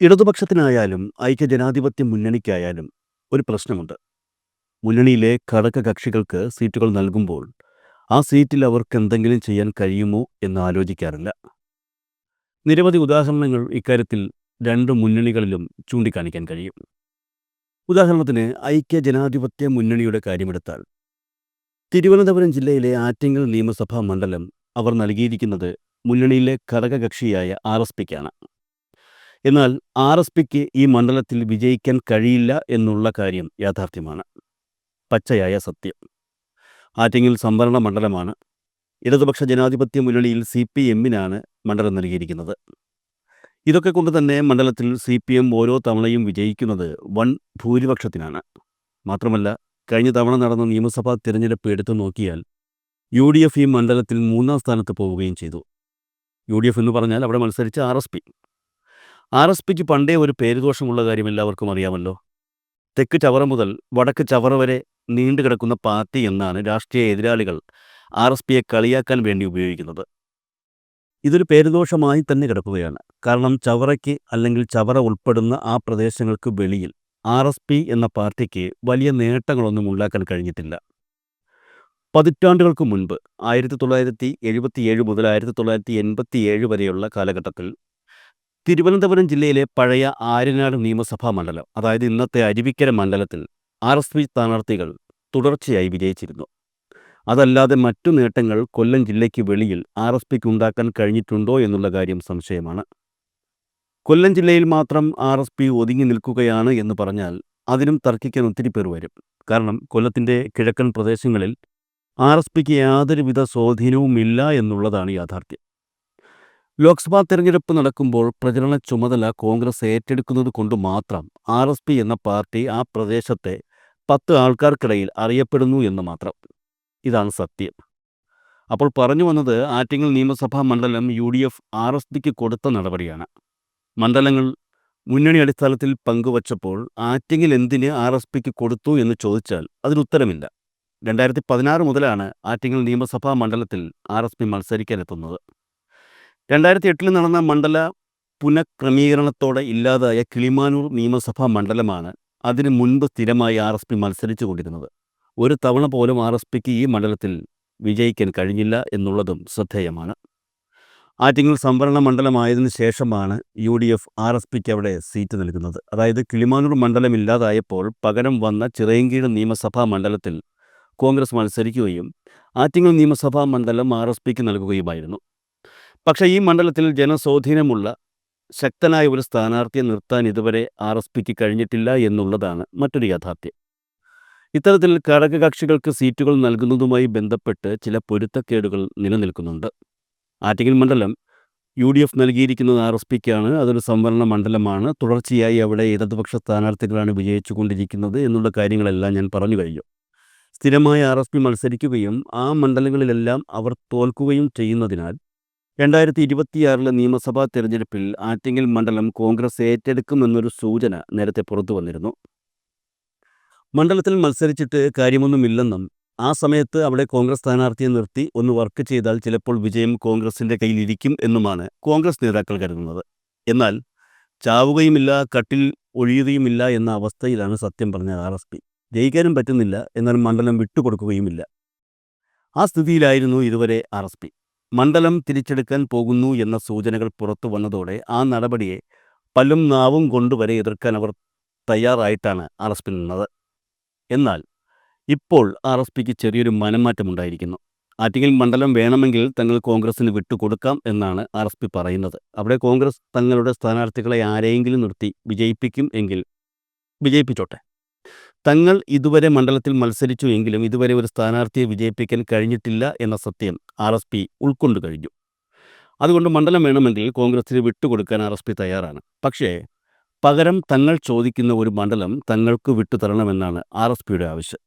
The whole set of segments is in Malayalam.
ഇടതുപക്ഷത്തിനായാലും ഐക്യജനാധിപത്യ മുന്നണിക്കായാലും ഒരു പ്രശ്നമുണ്ട്. മുന്നണിയിലെ ഘടകകക്ഷികൾക്ക് സീറ്റുകൾ നൽകുമ്പോൾ ആ സീറ്റിൽ അവർക്ക് എന്തെങ്കിലും ചെയ്യാൻ കഴിയുമോ എന്ന് ആലോചിക്കാറില്ല. നിരവധി ഉദാഹരണങ്ങൾ ഇക്കാര്യത്തിൽ രണ്ട് മുന്നണികളിലും ചൂണ്ടിക്കാണിക്കാൻ കഴിയും. ഉദാഹരണത്തിന് ഐക്യ ജനാധിപത്യ മുന്നണിയുടെ കാര്യമെടുത്താൽ തിരുവനന്തപുരം ജില്ലയിലെ ആറ്റിങ്ങൽ നിയമസഭാ മണ്ഡലം അവർ നൽകിയിരിക്കുന്നത് മുന്നണിയിലെ ഘടകകക്ഷിയായ ആർ എസ് പിക്കാണ്. എന്നാൽ ആർ എസ് പിക്ക് ഈ മണ്ഡലത്തിൽ വിജയിക്കാൻ കഴിയില്ല എന്നുള്ള കാര്യം യാഥാർത്ഥ്യമാണ്. പച്ചയായ സത്യം. ആറ്റിങ്ങൽ സംവരണ മണ്ഡലമാണ്. ഇടതുപക്ഷ ജനാധിപത്യ മുന്നണിയിൽ സി പി എമ്മിനാണ് മണ്ഡലം നൽകിയിരിക്കുന്നത്. ഇതൊക്കെ കൊണ്ട് തന്നെ മണ്ഡലത്തിൽ സി പി എം ഓരോ തവണയും വിജയിക്കുന്നത് വൺ ഭൂരിപക്ഷത്തിനാണ്. മാത്രമല്ല കഴിഞ്ഞ തവണ നടന്ന നിയമസഭാ തിരഞ്ഞെടുപ്പ് എടുത്തു നോക്കിയാൽ യു ഡി എഫ് ഈ മണ്ഡലത്തിൽ മൂന്നാം സ്ഥാനത്ത് പോവുകയും ചെയ്തു. യു ഡി എഫ് എന്ന് പറഞ്ഞാൽ അവിടെ മത്സരിച്ച R S P. R S പിക്ക് പണ്ടേ ഒരു പേരുദോഷമുള്ള കാര്യം എല്ലാവർക്കും അറിയാമല്ലോ. തെക്ക് ചവറ മുതൽ വടക്ക് ചവറ വരെ നീണ്ടുകിടക്കുന്ന പാർട്ടി എന്നാണ് രാഷ്ട്രീയ എതിരാളികൾ ആർ എസ് പിയെ കളിയാക്കാൻ വേണ്ടി ഉപയോഗിക്കുന്നത്. ഇതൊരു പേരുദോഷമായി തന്നെ കിടക്കുകയാണ്. കാരണം ചവറയ്ക്ക് അല്ലെങ്കിൽ ചവറ ഉൾപ്പെടുന്ന ആ പ്രദേശങ്ങൾക്ക് വെളിയിൽ ആർ എസ് പി എന്ന പാർട്ടിക്ക് വലിയ നേട്ടങ്ങളൊന്നും ഉണ്ടാക്കാൻ കഴിഞ്ഞിട്ടില്ല. പതിറ്റാണ്ടുകൾക്ക് മുൻപ് ആയിരത്തി തൊള്ളായിരത്തി എഴുപത്തിയേഴ് മുതൽ ആയിരത്തി തൊള്ളായിരത്തി എൺപത്തിയേഴ് വരെയുള്ള കാലഘട്ടത്തിൽ തിരുവനന്തപുരം ജില്ലയിലെ പഴയ ആര്യനാട് നിയമസഭാ മണ്ഡലം അതായത് ഇന്നത്തെ അരുവിക്കര മണ്ഡലത്തിൽ ആർ എസ് പി സ്ഥാനാർത്ഥികൾ തുടർച്ചയായി വിജയിച്ചിരുന്നു. അതല്ലാതെ മറ്റു നേട്ടങ്ങൾ കൊല്ലം ജില്ലയ്ക്ക് വെളിയിൽ ആർ എസ് പിക്ക് ഉണ്ടാക്കാൻ കഴിഞ്ഞിട്ടുണ്ടോ എന്നുള്ള കാര്യം സംശയമാണ്. കൊല്ലം ജില്ലയിൽ മാത്രം ആർ എസ് പി ഒതുങ്ങി നിൽക്കുകയാണ് എന്ന് പറഞ്ഞാൽ അതിനും തർക്കിക്കാൻ ഒത്തിരി പേർ വരും. കാരണം കൊല്ലത്തിന്റെ കിഴക്കൻ പ്രദേശങ്ങളിൽ ആർ എസ് പിക്ക് യാതൊരുവിധ സ്വാധീനവുമില്ല എന്നുള്ളതാണ് യാഥാർത്ഥ്യം. ലോക്സഭാ തെരഞ്ഞെടുപ്പ് നടക്കുമ്പോൾ പ്രചരണ ചുമതല കോൺഗ്രസ് ഏറ്റെടുക്കുന്നത് കൊണ്ട് മാത്രം ആർ എസ് പി എന്ന പാർട്ടി ആ പ്രദേശത്തെ പത്ത് ആൾക്കാർക്കിടയിൽ അറിയപ്പെടുന്നു എന്ന് മാത്രം. ഇതാണ് സത്യം. അപ്പോൾ പറഞ്ഞു വന്നത് ആറ്റിങ്ങൽ നിയമസഭാ മണ്ഡലം U D F R S പിക്ക് കൊടുത്ത നടപടിയാണ്. മണ്ഡലങ്ങൾ മുന്നണി അടിസ്ഥാനത്തിൽ പങ്കുവച്ചപ്പോൾ ആറ്റിങ്ങൽ എന്തിന് ആർ എസ് പിക്ക് കൊടുത്തു എന്ന് ചോദിച്ചാൽ അതിനുത്തരമില്ല രണ്ടായിരത്തി പതിനാറ് മുതലാണ് ആറ്റിങ്ങൽ നിയമസഭാ മണ്ഡലത്തിൽ ആർ എസ് പി മത്സരിക്കാനെത്തുന്നത്. രണ്ടായിരത്തി എട്ടിൽ നടന്ന മണ്ഡല പുനഃക്രമീകരണത്തോടെ ഇല്ലാതായ കിളിമാനൂർ നിയമസഭാ മണ്ഡലമാണ് അതിനു മുൻപ് സ്ഥിരമായി ആർ എസ് പി മത്സരിച്ചു കൊണ്ടിരുന്നത്. ഒരു തവണ പോലും ആർ എസ് പിക്ക് ഈ മണ്ഡലത്തിൽ വിജയിക്കാൻ കഴിഞ്ഞില്ല എന്നുള്ളതും ശ്രദ്ധേയമാണ്. ആറ്റിങ്ങൽ സംവരണ മണ്ഡലമായതിനു ശേഷമാണ് U D F R S പിക്ക് അവിടെ സീറ്റ് നൽകുന്നത്. അതായത് കിളിമാനൂർ മണ്ഡലം ഇല്ലാതായപ്പോൾ പകരം വന്ന ചിറയങ്കീട് നിയമസഭാ മണ്ഡലത്തിൽ കോൺഗ്രസ് മത്സരിക്കുകയും ആറ്റിങ്ങൽ നിയമസഭാ മണ്ഡലം ആർ എസ് പിക്ക് നൽകുകയുമായിരുന്നു. പക്ഷേ ഈ മണ്ഡലത്തിൽ ജനസ്വാധീനമുള്ള ശക്തനായ ഒരു സ്ഥാനാർത്ഥിയെ നിർത്താൻ ഇതുവരെ ആർ എസ് പിക്ക് കഴിഞ്ഞിട്ടില്ല എന്നുള്ളതാണ് മറ്റൊരു യാഥാർത്ഥ്യം. ഇത്തരത്തിൽ ഘടകകക്ഷികൾക്ക് സീറ്റുകൾ നൽകുന്നതുമായി ബന്ധപ്പെട്ട് ചില പൊരുത്തക്കേടുകൾ നിലനിൽക്കുന്നുണ്ട്. ആറ്റിങ്ങൽ മണ്ഡലം യു ഡി എഫ് നൽകിയിരിക്കുന്നത് ആർ എസ് പിക്കാണ്. അതൊരു സംവരണ മണ്ഡലമാണ്. തുടർച്ചയായി അവിടെ ഇടതുപക്ഷ സ്ഥാനാർത്ഥികളാണ് വിജയിച്ചുകൊണ്ടിരിക്കുന്നത് എന്നുള്ള കാര്യങ്ങളെല്ലാം ഞാൻ പറഞ്ഞു കഴിഞ്ഞു. സ്ഥിരമായി ആർ എസ് പി മത്സരിക്കുകയും ആ മണ്ഡലങ്ങളിലെല്ലാം അവർ തോൽക്കുകയും ചെയ്യുന്നതിനാൽ രണ്ടായിരത്തി ഇരുപത്തിയാറിലെ നിയമസഭാ തെരഞ്ഞെടുപ്പിൽ ആറ്റിങ്ങൽ മണ്ഡലം കോൺഗ്രസ് ഏറ്റെടുക്കുമെന്നൊരു സൂചന നേരത്തെ പുറത്തു വന്നിരുന്നു. മണ്ഡലത്തിൽ മത്സരിച്ചിട്ട് കാര്യമൊന്നുമില്ലെന്നും ആ സമയത്ത് അവിടെ കോൺഗ്രസ് സ്ഥാനാർത്ഥിയെ നിർത്തി ഒന്ന് വർക്ക് ചെയ്താൽ ചിലപ്പോൾ വിജയം കോൺഗ്രസിന്റെ കയ്യിലിരിക്കും എന്നുമാണ് കോൺഗ്രസ് നേതാക്കൾ കരുതുന്നത്. എന്നാൽ ചാവുകയുമില്ല കട്ടിൽ ഒഴിയുകയുമില്ല എന്ന അവസ്ഥയിലാണ് സത്യം പറഞ്ഞ ആർ എസ് പി. ജയിക്കാനും പറ്റുന്നില്ല എന്നാൽ മണ്ഡലം വിട്ടുകൊടുക്കുകയുമില്ല. ആ സ്ഥിതിയിലായിരുന്നു ഇതുവരെ ആർ എസ് പി. മണ്ഡലം തിരിച്ചെടുക്കാൻ പോകുന്നു എന്ന സൂചനകൾ പുറത്തു വന്നതോടെ ആ നടപടിയെ പല്ലും നാവും കൊണ്ടുവരെ എതിർക്കാൻ അവർ തയ്യാറായിട്ടാണ് ആർ എസ് പി നിന്നത്. എന്നാൽ ഇപ്പോൾ ആർ എസ് പിക്ക് ചെറിയൊരു മനംമാറ്റമുണ്ടായിരിക്കുന്നു ആറ്റിങ്ങൽ മണ്ഡലം വേണമെങ്കിൽ തങ്ങൾ കോൺഗ്രസിന് വിട്ടുകൊടുക്കാം എന്നാണ് ആർ എസ് പി പറയുന്നത്. അവിടെ കോൺഗ്രസ് തങ്ങളുടെ സ്ഥാനാർത്ഥികളെ ആരെയെങ്കിലും നിർത്തി വിജയിപ്പിക്കും എങ്കിൽ വിജയിപ്പിച്ചോട്ടെ. തങ്ങൾ ഇതുവരെ മണ്ഡലത്തിൽ മത്സരിച്ചു എങ്കിലും ഇതുവരെ ഒരു സ്ഥാനാർത്ഥിയെ വിജയിപ്പിക്കാൻ കഴിഞ്ഞിട്ടില്ല എന്ന സത്യം ആർ എസ് പി ഉൾക്കൊണ്ടു കഴിഞ്ഞു. അതുകൊണ്ട് മണ്ഡലം വേണമെങ്കിൽ കോൺഗ്രസിന് വിട്ടുകൊടുക്കാൻ ആർ എസ് പി തയ്യാറാണ്. പക്ഷേ പകരം തങ്ങൾ ചോദിക്കുന്ന ഒരു മണ്ഡലം തങ്ങൾക്ക് വിട്ടുതരണമെന്നാണ് ആർ എസ് പിയുടെ ആവശ്യം.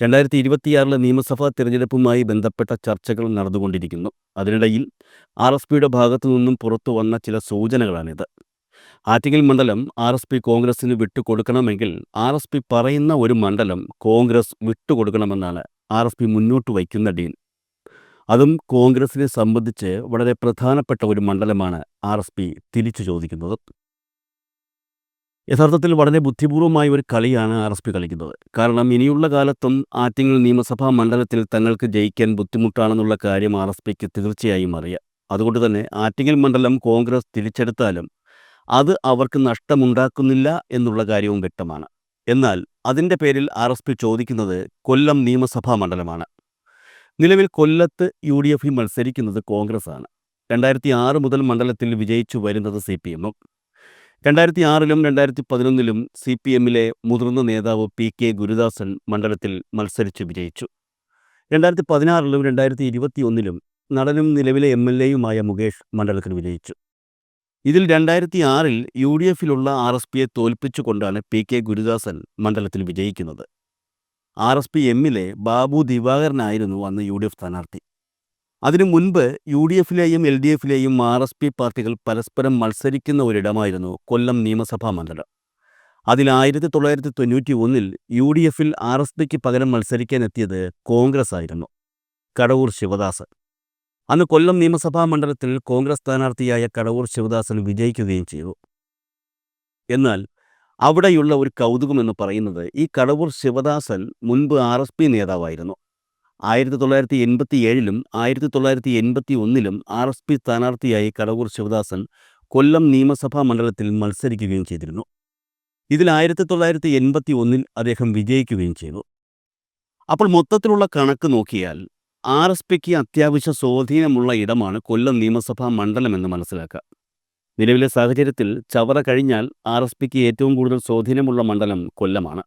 രണ്ടായിരത്തി ഇരുപത്തിയാറിലെ നിയമസഭാ തിരഞ്ഞെടുപ്പുമായി ബന്ധപ്പെട്ട ചർച്ചകൾ നടന്നുകൊണ്ടിരിക്കുന്നു. അതിനിടയിൽ ആർ എസ് പിയുടെ ഭാഗത്തു നിന്നും പുറത്തു വന്ന ചില സൂചനകളാണിത്. ആറ്റിങ്ങൽ മണ്ഡലം ആർ എസ് പി കോൺഗ്രസിന് വിട്ടുകൊടുക്കണമെങ്കിൽ ആർ എസ് പി പറയുന്ന ഒരു മണ്ഡലം കോൺഗ്രസ് വിട്ടുകൊടുക്കണമെന്നാണ് ആർ എസ് പി മുന്നോട്ട് വയ്ക്കുന്ന ഡീൻ. അതും കോൺഗ്രസിനെ സംബന്ധിച്ച് വളരെ പ്രധാനപ്പെട്ട ഒരു മണ്ഡലമാണ് ആർ എസ് പി തിരിച്ചു ചോദിക്കുന്നത്. യഥാർത്ഥത്തിൽ വളരെ ബുദ്ധിപൂർവമായ ഒരു കളിയാണ് ആർ എസ് പി കളിക്കുന്നത്. കാരണം ഇനിയുള്ള കാലത്തും ആറ്റിങ്ങൽ നിയമസഭാ മണ്ഡലത്തിൽ തങ്ങൾക്ക് ജയിക്കാൻ ബുദ്ധിമുട്ടാണെന്നുള്ള കാര്യം ആർ എസ് പിക്ക് തീർച്ചയായും അറിയാം. അതുകൊണ്ട് തന്നെ ആറ്റിങ്ങൽ മണ്ഡലം കോൺഗ്രസ് തിരിച്ചെടുത്താലും അത് അവർക്ക് നഷ്ടമുണ്ടാക്കുന്നില്ല എന്നുള്ള കാര്യവും വ്യക്തമാണ്. എന്നാൽ അതിന്റെ പേരിൽ ആർ എസ് പി ചോദിക്കുന്നത് കൊല്ലം നിയമസഭാ മണ്ഡലമാണ്. നിലവിൽ കൊല്ലത്ത് യു ഡി എഫിൽ മത്സരിക്കുന്നത് കോൺഗ്രസ് ആണ് രണ്ടായിരത്തി ആറ് മുതൽ മണ്ഡലത്തിൽ വിജയിച്ചു വരുന്നത് സി പി എമ്മും. രണ്ടായിരത്തി ആറിലും രണ്ടായിരത്തി പതിനൊന്നിലും സി പി എമ്മിലെ മുതിർന്ന നേതാവ് പി കെ ഗുരുദാസൻ മണ്ഡലത്തിൽ മത്സരിച്ച് വിജയിച്ചു. രണ്ടായിരത്തി പതിനാറിലും രണ്ടായിരത്തി ഇരുപത്തി ഒന്നിലും നടനും നിലവിലെ എം എൽ എയുമായ മുകേഷ് മണ്ഡലത്തിൽ വിജയിച്ചു. ഇതിൽ രണ്ടായിരത്തി ആറിൽ യു ഡി എഫിലുള്ള ആർ എസ് പിയെ തോൽപ്പിച്ചുകൊണ്ടാണ് പി കെ ഗുരുദാസൻ മണ്ഡലത്തിൽ വിജയിക്കുന്നത്. ആർ എസ് പി എമ്മിലെ ബാബു ദിവാകരനായിരുന്നു അന്ന് യു ഡി എഫ് സ്ഥാനാർത്ഥി. അതിനു മുൻപ് യു ഡി എഫിലെയും എൽ ഡി എഫിലെയും ആർ എസ് പി പാർട്ടികൾ പരസ്പരം മത്സരിക്കുന്ന ഒരിടമായിരുന്നു കൊല്ലം നിയമസഭാ മണ്ഡലം. അതിൽ ആയിരത്തി തൊള്ളായിരത്തി തൊണ്ണൂറ്റി ഒന്നിൽ യു ഡി എഫിൽ ആർ എസ് പിക്ക് പകരം മത്സരിക്കാനെത്തിയത് കോൺഗ്രസ് ആയിരുന്നു. കടവൂർ ശിവദാസൻ. അന്ന് കൊല്ലം നിയമസഭാ മണ്ഡലത്തിൽ കോൺഗ്രസ് സ്ഥാനാർത്ഥിയായ കടവൂർ ശിവദാസൻ വിജയിക്കുകയും ചെയ്തു. എന്നാൽ അവിടെയുള്ള ഒരു കൗതുകം എന്ന് പറയുന്നത് ഈ കടവൂർ ശിവദാസൻ മുൻപ് ആർ എസ് പി നേതാവായിരുന്നു. ആയിരത്തി തൊള്ളായിരത്തി എൺപത്തി ഏഴിലും ആയിരത്തി തൊള്ളായിരത്തി എൺപത്തി ഒന്നിലും ആർ എസ് പി സ്ഥാനാർത്ഥിയായി കടവൂർ ശിവദാസൻ കൊല്ലം നിയമസഭാ മണ്ഡലത്തിൽ മത്സരിക്കുകയും ചെയ്തിരുന്നു. ഇതിൽ ആയിരത്തി തൊള്ളായിരത്തി എൺപത്തി ഒന്നിൽ അദ്ദേഹം വിജയിക്കുകയും ചെയ്തു. അപ്പോൾ മൊത്തത്തിലുള്ള കണക്ക് നോക്കിയാൽ ആർ എസ് പിക്ക് അത്യാവശ്യ സ്വാധീനമുള്ള ഇടമാണ് കൊല്ലം നിയമസഭാ മണ്ഡലമെന്ന് മനസ്സിലാക്കുക. നിലവിലെ സാഹചര്യത്തിൽ ചവറ കഴിഞ്ഞാൽ ആർ എസ് പിക്ക് ഏറ്റവും കൂടുതൽ സ്വാധീനമുള്ള മണ്ഡലം കൊല്ലമാണ്.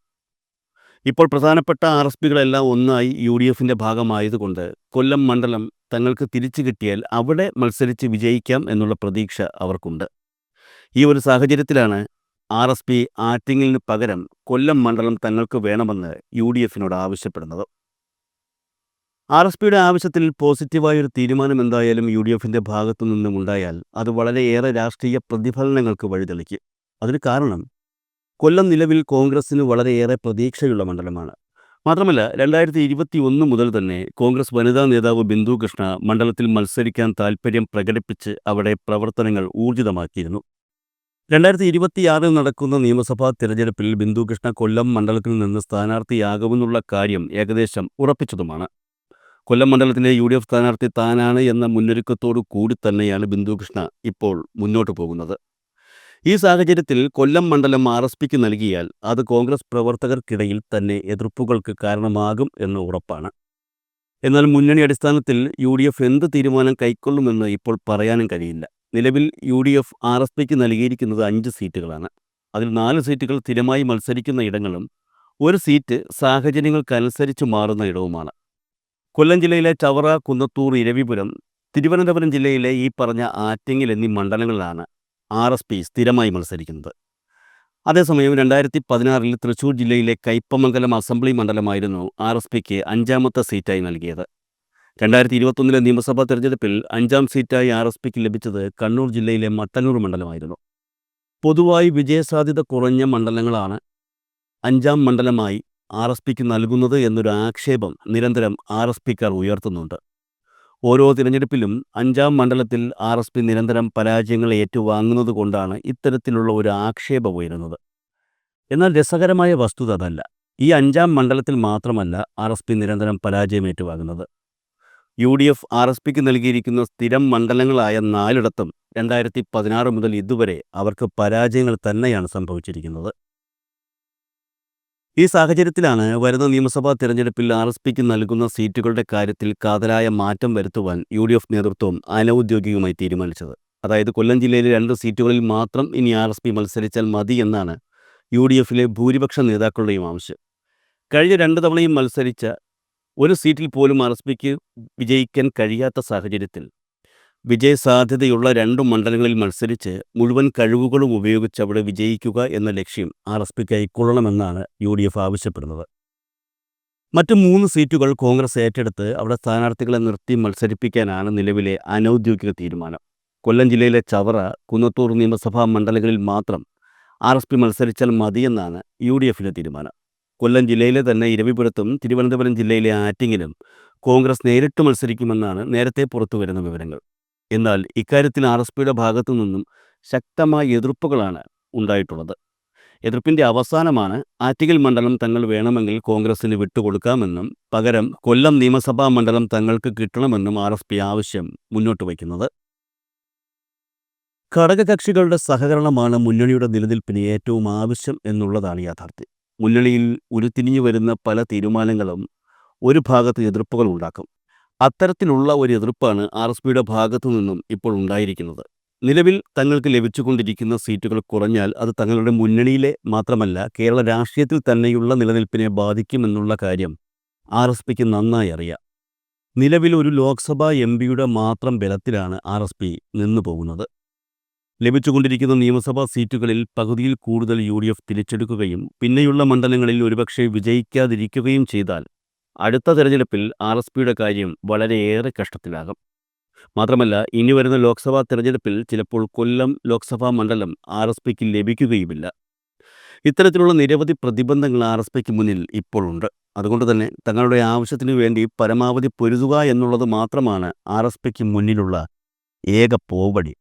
ഇപ്പോൾ പ്രധാനപ്പെട്ട ആർ എസ് പികളെല്ലാം ഒന്നായി യു ഡി എഫിന്റെ ഭാഗമായതുകൊണ്ട് കൊല്ലം മണ്ഡലം തങ്ങൾക്ക് തിരിച്ചു കിട്ടിയാൽ അവിടെ മത്സരിച്ച് വിജയിക്കാം എന്നുള്ള പ്രതീക്ഷ അവർക്കുണ്ട്. ഈ ഒരു സാഹചര്യത്തിലാണ് ആർ എസ് പി ആറ്റിങ്ങിന് പകരം കൊല്ലം മണ്ഡലം തങ്ങൾക്ക് വേണമെന്ന് യു ഡി എഫിനോട് ആവശ്യപ്പെടുന്നത്. ആർ എസ് പിയുടെ ആവശ്യത്തിൽ പോസിറ്റീവായൊരു തീരുമാനം എന്തായാലും യു ഡി എഫിന്റെ ഭാഗത്തു നിന്നും ഉണ്ടായാൽ അത് വളരെയേറെ രാഷ്ട്രീയ പ്രതിഫലനങ്ങൾക്ക് വഴിതെളിക്കും. അതിന് കാരണം കൊല്ലം നിലവിൽ കോൺഗ്രസിന് വളരെയേറെ പ്രതീക്ഷയുള്ള മണ്ഡലമാണ്. മാത്രമല്ല രണ്ടായിരത്തി ഇരുപത്തി ഒന്ന് മുതൽ തന്നെ കോൺഗ്രസ് വനിതാ നേതാവ് ബിന്ദു കൃഷ്ണ മണ്ഡലത്തിൽ മത്സരിക്കാൻ താൽപ്പര്യം പ്രകടിപ്പിച്ച് അവിടെ പ്രവർത്തനങ്ങൾ ഊർജിതമാക്കിയിരുന്നു. രണ്ടായിരത്തി ഇരുപത്തിയാറിൽ നടക്കുന്ന നിയമസഭാ തിരഞ്ഞെടുപ്പിൽ ബിന്ദു കൃഷ്ണ കൊല്ലം മണ്ഡലത്തിൽ നിന്ന് സ്ഥാനാർത്ഥിയാകുമെന്നുള്ള കാര്യം ഏകദേശം ഉറപ്പിച്ചതുമാണ്. കൊല്ലം മണ്ഡലത്തിലെ യു ഡി എഫ് സ്ഥാനാർത്ഥി താനാണ് എന്ന മുന്നൊരുക്കത്തോടു കൂടി തന്നെയാണ് ബിന്ദുകൃഷ്ണ ഇപ്പോൾ മുന്നോട്ട് പോകുന്നത്. ഈ സാഹചര്യത്തിൽ കൊല്ലം മണ്ഡലം ആർ എസ് പിക്ക് നൽകിയാൽ അത് കോൺഗ്രസ് പ്രവർത്തകർക്കിടയിൽ തന്നെ എതിർപ്പുകൾക്ക് കാരണമാകും എന്ന് ഉറപ്പാണ്. എന്നാൽ മുന്നണി അടിസ്ഥാനത്തിൽ യു ഡി എഫ് എന്ത് തീരുമാനം കൈക്കൊള്ളുമെന്ന് ഇപ്പോൾ പറയാനും കഴിയില്ല. നിലവിൽ U D F R S പിക്ക് നൽകിയിരിക്കുന്നത് അഞ്ച് സീറ്റുകളാണ്. അതിൽ നാല് സീറ്റുകൾ സ്ഥിരമായി മത്സരിക്കുന്ന ഇടങ്ങളും ഒരു സീറ്റ് സാഹചര്യങ്ങൾക്കനുസരിച്ച് മാറുന്ന ഇടവുമാണ്. കൊല്ലം ജില്ലയിലെ ചവറ കുന്നത്തൂർ ഇരവിപുരം തിരുവനന്തപുരം ജില്ലയിലെ ഈ പറഞ്ഞ ആറ്റിങ്ങൽ എന്നീ മണ്ഡലങ്ങളിലാണ് ആർ എസ് പി സ്ഥിരമായി മത്സരിക്കുന്നത്. അതേസമയം രണ്ടായിരത്തി പതിനാറിൽ തൃശൂർ ജില്ലയിലെ കയ്പമംഗലം അസംബ്ലി മണ്ഡലമായിരുന്നു ആർ എസ് പിക്ക് അഞ്ചാമത്തെ സീറ്റായി നൽകിയത്. രണ്ടായിരത്തി ഇരുപത്തൊന്നിലെ നിയമസഭാ തെരഞ്ഞെടുപ്പിൽ അഞ്ചാം സീറ്റായി ആർ എസ് പിക്ക് ലഭിച്ചത് കണ്ണൂർ ജില്ലയിലെ മട്ടന്നൂർ മണ്ഡലമായിരുന്നു. പൊതുവായി വിജയസാധ്യത കുറഞ്ഞ മണ്ഡലങ്ങളാണ് അഞ്ചാം മണ്ഡലമായി ആർ എസ് പിക്ക് നൽകുന്നത് എന്നൊരു ആക്ഷേപം നിരന്തരം ആർ എസ് പിക്കാർ ഉയർത്തുന്നുണ്ട്. ഓരോ തിരഞ്ഞെടുപ്പിലും അഞ്ചാം മണ്ഡലത്തിൽ ആർ എസ് പി നിരന്തരം പരാജയങ്ങൾ ഏറ്റുവാങ്ങുന്നത് കൊണ്ടാണ് ഇത്തരത്തിലുള്ള ഒരു ആക്ഷേപം ഉയരുന്നത്. എന്നാൽ രസകരമായ വസ്തുത അതല്ല. ഈ അഞ്ചാം മണ്ഡലത്തിൽ മാത്രമല്ല ആർ എസ് പി നിരന്തരം പരാജയം ഏറ്റുവാങ്ങുന്നത്. U D F R S പിക്ക് നൽകിയിരിക്കുന്ന സ്ഥിരം മണ്ഡലങ്ങളായ നാലിടത്തും രണ്ടായിരത്തി പതിനാറ് മുതൽ ഇതുവരെ അവർക്ക് പരാജയങ്ങൾ തന്നെയാണ് സംഭവിച്ചിരിക്കുന്നത്. ഈ സാഹചര്യത്തിലാണ് വരുന്ന നിയമസഭാ തെരഞ്ഞെടുപ്പിൽ ആർ എസ് പിക്ക് നൽകുന്ന സീറ്റുകളുടെ കാര്യത്തിൽ കാതലായ മാറ്റം വരുത്തുവാൻ യു ഡി എഫ് നേതൃത്വം അനൌദ്യോഗികമായി തീരുമാനിച്ചത്. അതായത് കൊല്ലം ജില്ലയിലെ രണ്ട് സീറ്റുകളിൽ മാത്രം ഇനി ആർ എസ് പി മത്സരിച്ചാൽ മതി എന്നാണ് യു ഡി എഫിലെ ഭൂരിപക്ഷ നേതാക്കളുടെയും ആവശ്യം. കഴിഞ്ഞ രണ്ട് തവണയും മത്സരിച്ച ഒരു സീറ്റിൽ പോലും ആർ എസ് പിക്ക് വിജയിക്കാൻ കഴിയാത്ത സാഹചര്യത്തിൽ വിജയസാധ്യതയുള്ള രണ്ടു മണ്ഡലങ്ങളിൽ മത്സരിച്ച് മുഴുവൻ കഴിവുകളും ഉപയോഗിച്ച് അവിടെ വിജയിക്കുക എന്ന ലക്ഷ്യം ആർ എസ് പി കൈക്കൊള്ളണമെന്നാണ് യു ഡി എഫ് ആവശ്യപ്പെടുന്നത്. മറ്റ് മൂന്ന് സീറ്റുകൾ കോൺഗ്രസ് ഏറ്റെടുത്ത് അവിടെ സ്ഥാനാർത്ഥികളെ നിർത്തി മത്സരിപ്പിക്കാനാണ് നിലവിലെ അനൗദ്യോഗിക തീരുമാനം. കൊല്ലം ജില്ലയിലെ ചവറ കുന്നത്തൂർ നിയമസഭാ മണ്ഡലങ്ങളിൽ മാത്രം ആർ എസ് പി മത്സരിച്ചാൽ മതിയെന്നാണ് യു ഡി എഫിന്റെ തീരുമാനം. കൊല്ലം ജില്ലയിലെ തന്നെ ഇരവിപുരത്തും തിരുവനന്തപുരം ജില്ലയിലെ ആറ്റിങ്ങിലും കോൺഗ്രസ് നേരിട്ട് മത്സരിക്കുമെന്നാണ് നേരത്തെ പുറത്തുവരുന്ന വിവരങ്ങൾ. എന്നാൽ ഇക്കാര്യത്തിൽ ആർ എസ് പിയുടെ ഭാഗത്തു നിന്നും ശക്തമായ എതിർപ്പുകളാണ് ഉണ്ടായിട്ടുള്ളത്. എതിർപ്പിന്റെ അവസാനമാണ് ആറ്റിങ്ങൽ മണ്ഡലം തങ്ങൾ വേണമെങ്കിൽ കോൺഗ്രസിന് വിട്ടുകൊടുക്കാമെന്നും പകരം കൊല്ലം നിയമസഭാ മണ്ഡലം തങ്ങൾക്ക് കിട്ടണമെന്നും ആർ എസ് പി ആവശ്യം മുന്നോട്ട് വയ്ക്കുന്നത്. ഘടകകക്ഷികളുടെ സഹകരണമാണ് മുന്നണിയുടെ നിലനിൽപ്പിന് ഏറ്റവും ആവശ്യം എന്നുള്ളതാണ് യാഥാർത്ഥ്യം. മുന്നണിയിൽ ഉരുത്തിരിഞ്ഞു വരുന്ന പല തീരുമാനങ്ങളും ഒരു ഭാഗത്ത് എതിർപ്പുകൾ ഉണ്ടാക്കും. അത്തരത്തിലുള്ള ഒരു എതിർപ്പാണ് ആർ എസ് പിയുടെ ഭാഗത്തു നിന്നും ഇപ്പോൾ ഉണ്ടായിരിക്കുന്നത്. നിലവിൽ തങ്ങൾക്ക് ലഭിച്ചുകൊണ്ടിരിക്കുന്ന സീറ്റുകൾ കുറഞ്ഞാൽ അത് തങ്ങളുടെ മുന്നണിയിലെ മാത്രമല്ല കേരള രാഷ്ട്രീയത്തിൽ തന്നെയുള്ള നിലനിൽപ്പിനെ ബാധിക്കുമെന്നുള്ള കാര്യം ആർ എസ് പിക്ക് നന്നായി അറിയാം. നിലവിൽ ഒരു ലോക്സഭാ എം പിയുടെ മാത്രം ബലത്തിലാണ് ആർ എസ് പി നിന്നു പോകുന്നത്. ലഭിച്ചുകൊണ്ടിരിക്കുന്ന നിയമസഭാ സീറ്റുകളിൽ പകുതിയിൽ കൂടുതൽ യു ഡി എഫ് തിരിച്ചെടുക്കുകയും പിന്നെയുള്ള മണ്ഡലങ്ങളിൽ ഒരുപക്ഷെ വിജയിക്കാതിരിക്കുകയും ചെയ്താൽ അടുത്ത തിരഞ്ഞെടുപ്പിൽ ആർ എസ് പിയുടെ കാര്യം വളരെയേറെ കഷ്ടത്തിലാകും. മാത്രമല്ല ഇനി വരുന്ന ലോക്സഭാ തിരഞ്ഞെടുപ്പിൽ ചിലപ്പോൾ കൊല്ലം ലോക്സഭാ മണ്ഡലം ആർ എസ് പിക്ക് ലഭിക്കുകയുമില്ല. ഇത്തരത്തിലുള്ള നിരവധി പ്രതിബന്ധങ്ങൾ ആർ എസ് പിക്ക് മുന്നിൽ ഇപ്പോഴുണ്ട് അതുകൊണ്ട് തന്നെ തങ്ങളുടെ ആവശ്യത്തിനു വേണ്ടി പരമാവധി പൊരുതുക എന്നുള്ളത് മാത്രമാണ് ആർ എസ് പിക്ക് മുന്നിലുള്ള ഏക പോവടി.